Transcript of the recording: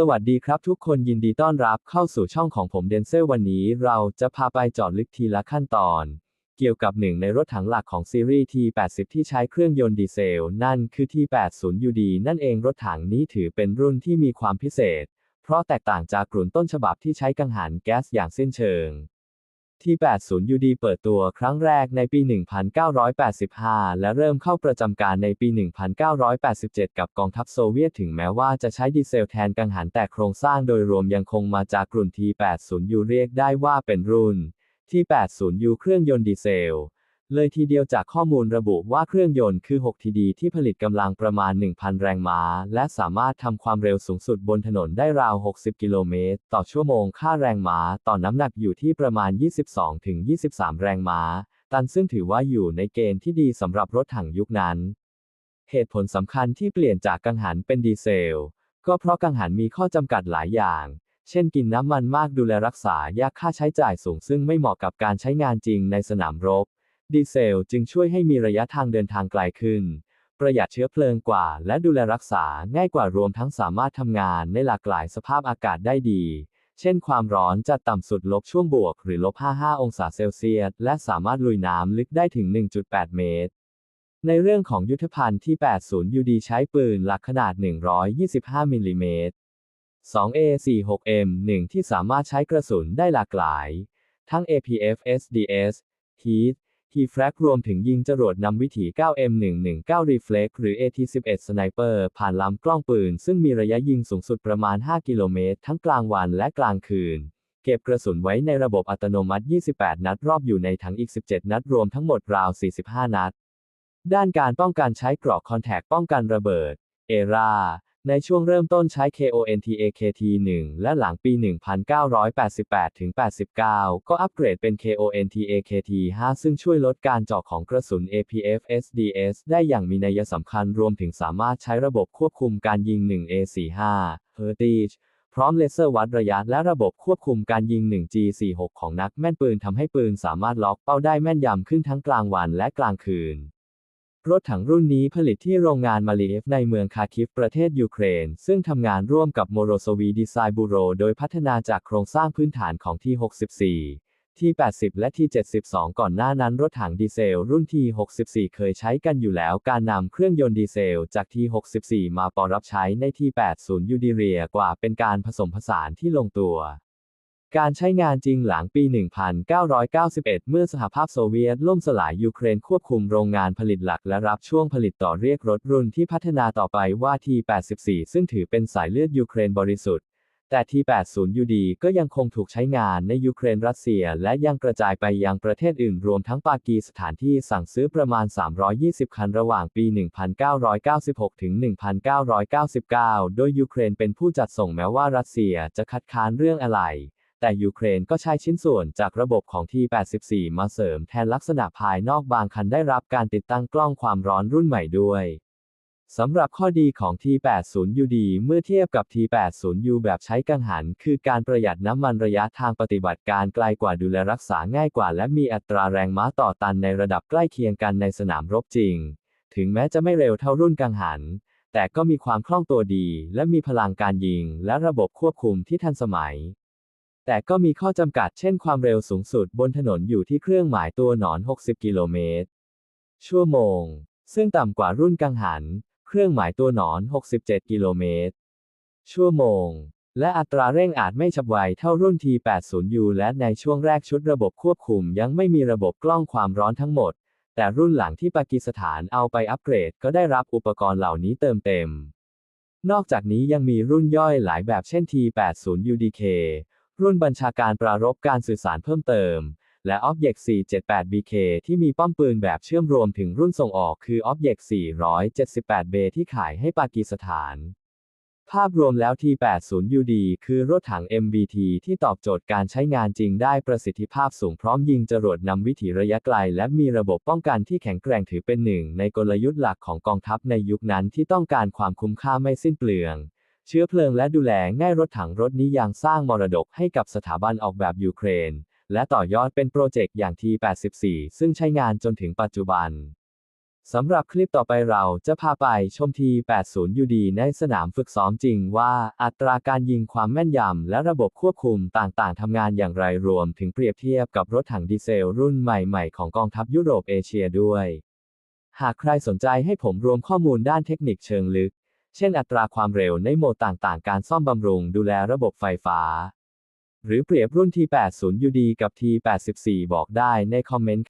สวัสดีครับทุกคนยินดีต้อนรับเข้าสู่ช่องของผมเดนเซอร์วันนี้เราจะพาไปเจาะลึกทีละขั้นตอน เกี่ยวกับหนึ่งในรถถังหลักของซีรีส์ T80 ที่ใช้เครื่องยนต์ดีเซล นั่นคือ T80UD นั่นเองรถถังนี้ถือเป็นรุ่นที่มีความพิเศษ เพราะแตกต่างจากกลุ่นต้นฉบับที่ใช้กังหันแก๊สอย่างสิ้นเชิง ที80 UD เปิดตัวครั้งแรกในปี 1985 และเริ่มเข้าประจำการในปี 1987 กับกองทัพโซเวียตถึงแม้ว่าจะใช้ดีเซลแทนกังหันแต่โครงสร้างโดยรวมยังคงมาจากกลุ่น T80U เรียกได้ว่าเป็นรุ่น T80U เครื่องยนต์ดีเซล เลยทีเดียวจากข้อมูลระบุว่าเครื่องยนต์คือ6 TD ที่ผลิตกำลังประมาณ 1,000 แรงม้า และสามารถทำความเร็วสูงสุดบนถนนได้ราว 60 กิโลเมตร ต่อชั่วโมง ค่าแรงม้าต่อน้ำหนักอยู่ที่ประมาณ 22-23 แรงม้า ตันซึ่งถือว่าอยู่ในเกณฑ์ที่ดีสำหรับรถถังยุคนั้น เหตุผลสำคัญที่เปลี่ยนจากกังหันเป็นดีเซล ก็เพราะกังหันมีข้อจำกัดหลายอย่าง เช่นกินน้ำมันมากดูแลรักษายากค่าใช้จ่ายสูงซึ่งไม่เหมาะกับการใช้งานจริงในสนามรบ ดีเซลจึงช่วยให้มีระยะทางเดินทางไกลขึ้น ประหยัดเชื้อเพลิงกว่า และดูแลรักษาง่ายกว่ารวมทั้งสามารถทำงานในหลากหลายสภาพอากาศได้ดี เช่นความร้อนจะต่ำสุดลบช่วงบวกหรือลบ 55 องศาเซลเซียส และสามารถลุยน้ำลึกได้ถึง 1.8 เมตร ในเรื่องของยุทธภัณฑ์ที่ 80 UD ใช้ปืนหลักขนาด 125 มิลลิเมตร 2A46M 1 ที่สามารถใช้กระสุนได้หลากหลาย ทั้ง APF SDS Heat T-Frag รวมถึงยิงจรวดนำวิถี 9M119 Reflex หรือ AT11 Sniper ผ่านลำกล้องปืน ซึ่งมีระยะยิงสูงสุดประมาณ 5 กิโลเมตร ทั้งกลางวันและกลางคืน เก็บกระสุนไว้ในระบบอัตโนมัติ 28 นัดรอบอยู่ในถังอีก 17 นัดรวมทั้งหมดราว 45 นัด ด้านการป้องกันใช้เกราะคอนแทคป้องกันระเบิด เอรา ในช่วงเริ่มต้นใช้ KONTAKT1 และหลังปี 1988-89 ก็อัปเกรดเป็น KONTAKT5 ซึ่งช่วยลดการเจาะของกระสุน APF SDS ได้อย่างมีนัยสำคัญรวมถึงสามารถใช้ระบบควบคุมการยิง 1A45 Hz พร้อมเลเซอร์วัดระยะและระบบควบคุมการยิง 1G46 ของนักแม่นปืนทำให้ปืนสามารถล็อกเป้าได้แม่นยำขึ้นทั้งกลางวันและกลางคืน รถถังรุ่นนี้ผลิตที่โรงงานมาลีฟในเมืองคาคิฟประเทศยูเครน ซึ่งทำงานร่วมกับโมโรโซวีดีไซน์บูโร โดยพัฒนาจากโครงสร้างพื้นฐานของที่ 64 ที่ 80 และที่ 72 ก่อนหน้านั้นรถถังดีเซล รุ่นที่ 64 เคยใช้กันอยู่แล้วการนำเครื่องยนต์ดีเซล จากที่ 64 มาปรับใช้ในที่ 80 ยูดีเรียกว่าเป็นการผสมผสานที่ลงตัว การใช้งานจริงหลังปี 1991 เมื่อสหภาพโซเวียตล่มสลายยูเครนควบคุมโรงงานผลิตหลักและรับช่วงผลิตต่อเรียกรถรุ่นที่พัฒนาต่อไปว่า T84 ซึ่งถือเป็นสายเลือดยูเครนบริสุทธิ์ แต่ T80UD ก็ยังคงถูกใช้งานในยูเครนรัสเซีย และยังกระจายไปยังประเทศอื่นรวมทั้งปากีสถานที่สั่งซื้อประมาณ 320 คันระหว่างปี 1996 ถึง 1999 โดยยูเครนเป็นผู้จัดส่งแม้ว่ารัสเซียจะคัดค้านเรื่องอะไร แต่ยูเครนก็ใช้ชิ้นส่วนจากระบบของ T84 มาเสริมแทนลักษณะภายนอกบางคันได้รับการติดตั้งกล้องความร้อนรุ่นใหม่ด้วยสำหรับข้อดีของ T80UD เมื่อเทียบกับ T80U แบบใช้กังหัน คือการประหยัดน้ำมันระยะทางปฏิบัติการไกลกว่าดูแลรักษาง่ายกว่า และมีอัตราแรงม้าต่อตันในระดับใกล้เคียงกันในสนามรบจริง ถึงแม้จะไม่เร็วเท่ารุ่นกังหัน แต่ก็มีความคล่องตัวดี และมีพลังการยิง และระบบควบคุมที่ทันสมัย แต่ก็มีข้อจำกัดเช่นความเร็วสูงสุดบนถนนอยู่ที่เครื่องหมายตัวหนอน 60 กิโลเมตร ชั่วโมง ซึ่งต่ำกว่ารุ่นกังหัน เครื่องหมายตัวหนอน 67 กิโลเมตร ชั่วโมง และอัตราเร่งอาจไม่ฉับไวเท่ารุ่น T80U และในช่วงแรกชุดระบบควบคุมยังไม่มีระบบกล้องความร้อนทั้งหมด แต่รุ่นหลังที่ปากีสถานเอาไปอัปเกรดก็ได้รับอุปกรณ์เหล่านี้เติมเต็ม นอกจากนี้ยังมีรุ่นย่อยหลายแบบเช่น T80UDK รุ่นบัญชาการปรารบการสื่อสารเพิ่มเติม และ Object 478BK ที่มีป้อมปืนแบบเชื่อมรวมถึงรุ่นส่งออกคือ Object 478B ที่ขายให้ปากีสถาน ภาพรวมแล้ว T80UD คือรถถัง MBT ที่ตอบโจทย์การใช้งานจริงได้ประสิทธิภาพสูงพร้อมยิงจรวดนำวิถีระยะไกล และมีระบบป้องกันที่แข็งแกร่งถือเป็นหนึ่งในกลยุทธ์หลักของกองทัพในยุคนั้นที่ต้องการความคุ้มค่าไม่สิ้นเปลือง เชื้อเพลิงและดูแลง่ายรถถังรถนี้ยังสร้างมรดกให้กับสถาบันออกแบบยูเครน และต่อยอดเป็นโปรเจกต์อย่าง T84 ซึ่งใช้งานจนถึงปัจจุบันสำหรับคลิปต่อไปเราจะพาไปชมที 80UD ในสนามฝึกซ้อมจริงว่าอัตราการยิงความแม่นยำและระบบควบคุมต่างๆทำงานอย่างไรรวมถึงเปรียบเทียบกับรถถังดีเซลรุ่นใหม่ๆ ของกองทัพยุโรปเอเชียด้วย หากใครสนใจให้ผมรวมข้อมูลด้านเทคนิคเชิงลึก เช่นอัตราความเร็วในโหมดต่างๆ การซ่อมบำรุงดูแลระบบไฟฟ้า หรือเปรียบรุ่น T80UD กับ T84 บอกได้ในคอมเมนต์